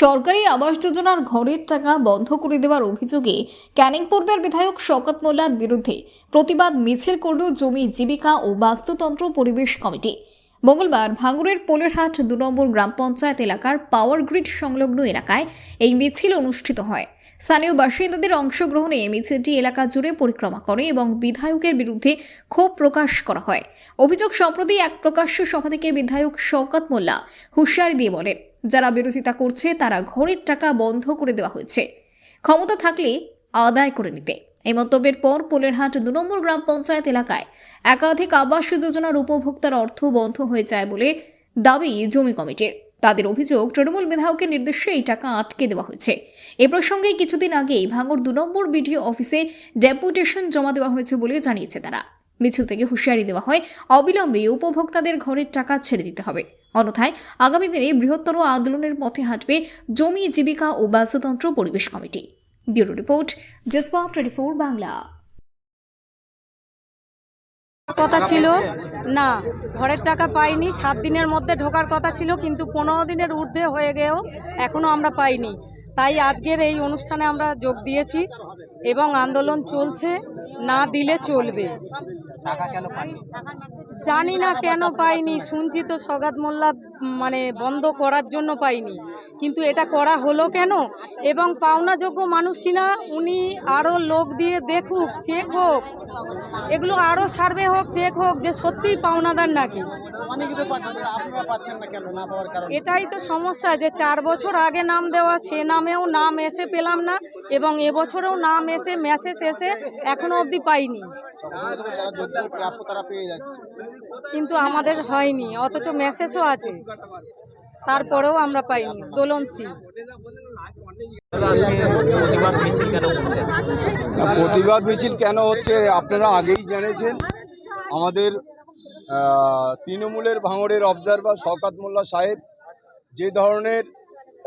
সরকারি আবাস যোজনার ঘরের টাকা বন্ধ করে দেওয়ার অভিযোগে ক্যানিং পূর্বের বিধায়ক শওকত মোল্লার বিরুদ্ধে প্রতিবাদ মিছিল করল জমি জীবিকা ও বাস্তুতন্ত্র পরিবেশ কমিটি। মঙ্গলবার ভাঙুরের পোলেরহাট দু নম্বর গ্রাম পঞ্চায়েত এলাকার পাওয়ার গ্রিড সংলগ্ন এলাকায় এই মিছিল অনুষ্ঠিত হয়। স্থানীয় বাসিন্দাদের অংশগ্রহণে মিছিলটি এলাকা জুড়ে পরিক্রমা করে এবং বিধায়কের বিরুদ্ধে ক্ষোভ প্রকাশ করা হয়। অভিযোগ সম্প্রতি এক প্রকাশ্য সভা থেকে বিধায়ক শওকত মোল্লা হুঁশিয়ারি দিয়ে বলেন যারা বিরোধিতা করছে, তারা ঘরের টাকা বন্ধ করে দেওয়া হয়েছে। ক্ষমতা থাকলে আদায় করে নিতে। এই মন্তব্যের পর পোলেরহাট দু নম্বর গ্রাম পঞ্চায়েত এলাকায় একাধিক আবাস যোজনার উপভোক্তার অর্থ বন্ধ হয়ে যায় বলে দাবি জমি কমিটির। তাদের অভিযোগ, তৃণমূল বিধায়কের নির্দেশে এই টাকা আটকে দেওয়া হয়েছে। এ প্রসঙ্গে কিছুদিন আগেই ভাঙর দু নম্বর বিডিও অফিসে ডেপুটেশন জমা দেওয়া হয়েছে বলে জানিয়েছে তারা। মিছিল থেকে হুঁশিয়ারি দেওয়া হয়, অবিলম্বে উপভোক্তাদের ঘরের টাকা ছেড়ে দিতে হবে। অন্যথায় আগামী দিনে বৃহত্তর আন্দোলনের পথে হাঁটবে জমি জীবিকা ও বাস্তুতন্ত্র পরিবেশ কমিটি। ব্যুরো রিপোর্ট জেসপা টোয়েন্টি ফোর বাংলা। কথা ছিল না ঘরের টাকা পাইনি সাত দিনের মধ্যে ঢোকার কথা ছিল কিন্তু পনেরো দিনের ঊর্ধ্বে হয়ে গেও এখনও আমরা পাইনি। তাই আজকের এই অনুষ্ঠানে আমরা যোগ দিয়েছি এবং আন্দোলন চলছে না দিলে চলবে। জানি না কেন পাইনি শুনছি তো সগাত মোল্লা মানে বন্ধ করার জন্য পাইনি। কিন্তু এটা করা হলো কেন? এবং পাওনাযোগ্য মানুষ কিনা উনি আরও লোক দিয়ে দেখুক চেক হোক। এগুলো আরও সার্ভে হোক চেক হোক যে সত্যিই পাওনাদার নাকি। এটাই তো সমস্যা যে চার বছর আগে নাম দেওয়া সে নামেও নাম এসে পেলাম না এবং এবছরেও নাম এসে মেসেজ এসে এখনও অবধি পাইনি। কিন্তু আমাদের হয়নি অথচ মেসেজও আছে। তারপরেও আমরা পাইনি। দোলনসি প্রতিবাদ মিছিল কেন হচ্ছে? আপনারা আগেই জেনেছেন। আমাদের তৃণমূলের ভাঙড়ের অবজারভার শওকাত মোল্লা সাহেব যে ধরনের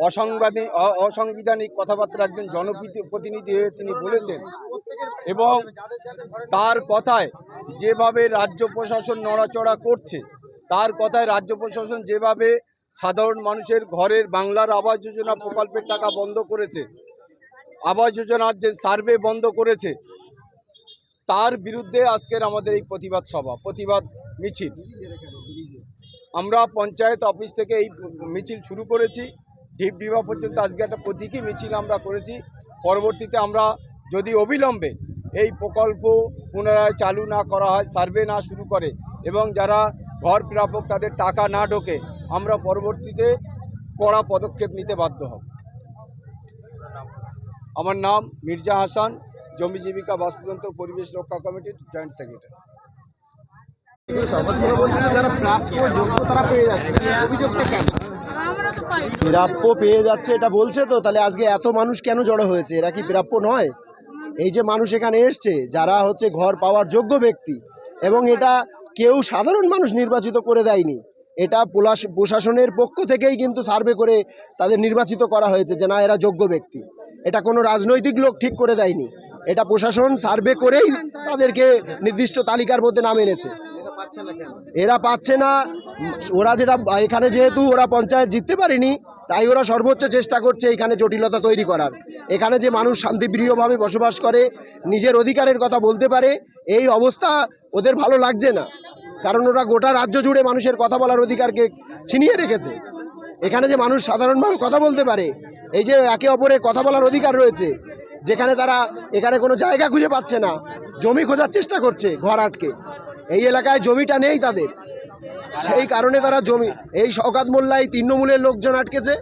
অসাংবাদিক অ- অসাংবিধানিক কথাবার্তা একজন জনপ্রতিনিধি হয়ে তিনি বলেছেন এবং তার কথায় যেভাবে রাজ্য প্রশাসন নড়াচড়া করছে তার কথায় রাজ্য প্রশাসন যেভাবে সাধারণ মানুষের ঘরের বাংলার আবাস যোজনা প্রকল্পের টাকা বন্ধ করেছে, আবাস যোজনার যে সার্ভে বন্ধ করেছে, তার বিরুদ্ধে আজকের আমাদের এই প্রতিবাদ সভা, প্রতিবাদ মিছিল। আমরা পঞ্চায়েত অফিস থেকে এই মিছিল শুরু করেছি। ঢিপ ডিবা পর্যন্ত আজকে একটা প্রতীকী মিছিল আমরা করেছি। পরবর্তীতে আমরা যদি অবিলম্বে এই প্রকল্প পুনরায় চালু না করা হয়, সার্ভে না শুরু করে এবং যারা ঘর প্রাপক তাদের টাকা না ঢোকে, আমরা পরবর্তীতে কড়া পদক্ষেপ নিতে বাধ্য হব। আমার নাম মির্জা হাসান, জমি জীবিকা বাস্তুতন্ত্র পরিবেশ রক্ষা কমিটির জয়েন্ট সেক্রেটারি। প্রাপ্য পেয়ে যাচ্ছে, এটা বলছে তো, তাহলে আজকে এত মানুষ কেন জড়ো হয়েছে? এরা কি প্রাপ্য নয়? এই যে মানুষ এখানে এসছে, যারা হচ্ছে ঘর পাওয়ার যোগ্য ব্যক্তি, এবং এটা কেউ সাধারণ মানুষ নির্বাচিত করে দেয়নি। এটা প্রশাসনের পক্ষ থেকেই কিন্তু সার্ভে করে তাদের নির্বাচিত করা হয়েছে যে না, এরা যোগ্য ব্যক্তি। এটা কোনো রাজনৈতিক লোক ঠিক করে দেয়নি। এটা প্রশাসন সার্ভে করেই তাদেরকে নির্দিষ্ট তালিকার মধ্যে নাম এনেছে। এরা পাচ্ছে না। ওরা যেটা, এখানে যেহেতু ওরা পঞ্চায়েত জিততে পারেনি, তাই ওরা সর্বোচ্চ চেষ্টা করছে এখানে জটিলতা তৈরি করার। এখানে যে মানুষ শান্তিপ্রিয়ভাবে বসবাস করে, নিজের অধিকারের কথা বলতে পারে এই অবস্থা ওদের ভালো লাগছে না। কারণ ওরা গোটা রাজ্য জুড়ে মানুষের কথা বলার অধিকারকে ছিনিয়ে রেখেছে। এখানে যে মানুষ সাধারণভাবে কথা বলতে পারে, এই যে একে অপরের কথা বলার অধিকার রয়েছে, যেখানে তারা এখানে কোনো জায়গা খুঁজে পাচ্ছে না, জমি খোঁজার চেষ্টা করছে ঘর আটকে। এই এলাকায় জমিটা নেই তাদের। সেই কারণে তারা জমি, এই শওকাত মোল্লাই তৃণমূলের লোকজন আটকেছে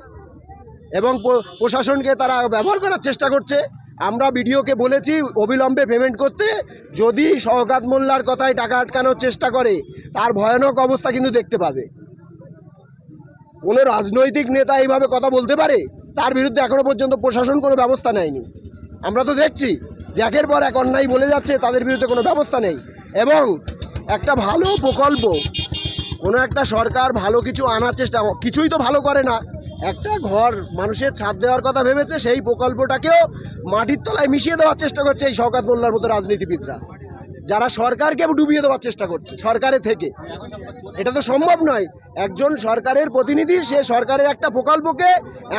এবং প্রশাসনকে তারা ব্যবহার করার চেষ্টা করছে। আমরা বিডিওকে বলেছি অবিলম্বে পেমেন্ট করতে, যদি শওকাত মোল্লার কথায় টাকা আটকানোর চেষ্টা করে, তার ভয়ানক অবস্থা কিন্তু দেখতে পাবে। কোনো রাজনৈতিক নেতা এইভাবে কথা বলতে পারে, তার বিরুদ্ধে এখনও পর্যন্ত প্রশাসন কোনো ব্যবস্থা নেয়নি। আমরা তো দেখছি জ্যাকের পর এক অন্যায় বলে যাচ্ছে, তাদের বিরুদ্ধে কোনো ব্যবস্থা নেই। এবং একটা ভালো প্রকল্প, কোনো একটা সরকার ভালো কিছু আনার চেষ্টা, কিছুই তো ভালো করে না। একটা ঘর মানুষের ছাদ দেওয়ার কথা ভেবেছে, সেই প্রকল্পটাকেও মাটির তলায় মিশিয়ে দেওয়ার চেষ্টা করছে এই শওকাত মোল্লার মতো রাজনীতিবিদরা। যারা সরকারকে ডুবিয়ে দেওয়ার চেষ্টা করছে, সরকারে থেকে। এটা তো সম্ভব নয়। একজন সরকারের প্রতিনিধি, সে সরকারের একটা প্রকল্পকে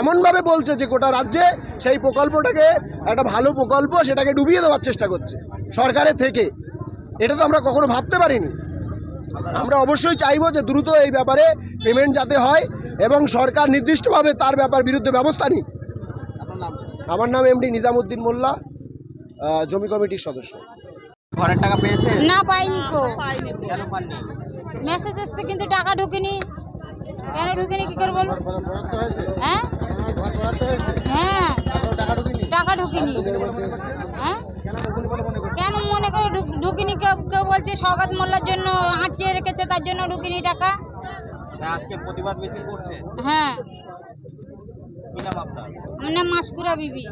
এমনভাবে বলছে যে গোটা রাজ্যে সেই প্রকল্পটাকে, একটা ভালো প্রকল্প সেটাকে ডুবিয়ে দেওয়ার চেষ্টা করছে, সরকারের থেকে। এটা তো আমরা কখনো ভাবতে পারিনি। আমরা অবশ্যই চাইব যে দ্রুত এই ব্যাপারে পেমেন্ট যাতে হয় এবং সরকার নির্দিষ্টভাবে তার ব্যাপার বিরুদ্ধে ব্যবস্থা নিক। আমার নাম এমডি নিজামুদ্দিন মোল্লা জমি কমিটির সদস্য। ঘরের টাকা পেয়েছে? না পাইনি কো। মেসেজ এসছে কিন্তু টাকা ঢুকেনি। কেন ঢুকেনি কি করে বলব হ্যাঁ? হ্যাঁ। টাকা ঢুকেনি? হ্যাঁ? কেন মনে করে ঢুকিনি? কেউ কেউ বলছে সৌগাত মোল্লার জন্য আটকে রেখেছে তার জন্য ঢুকিনি টাকা। আজকে প্রতিবাদ মিছিল করছে? হ্যাঁ। আমার নাম মাসকুরা বিবি।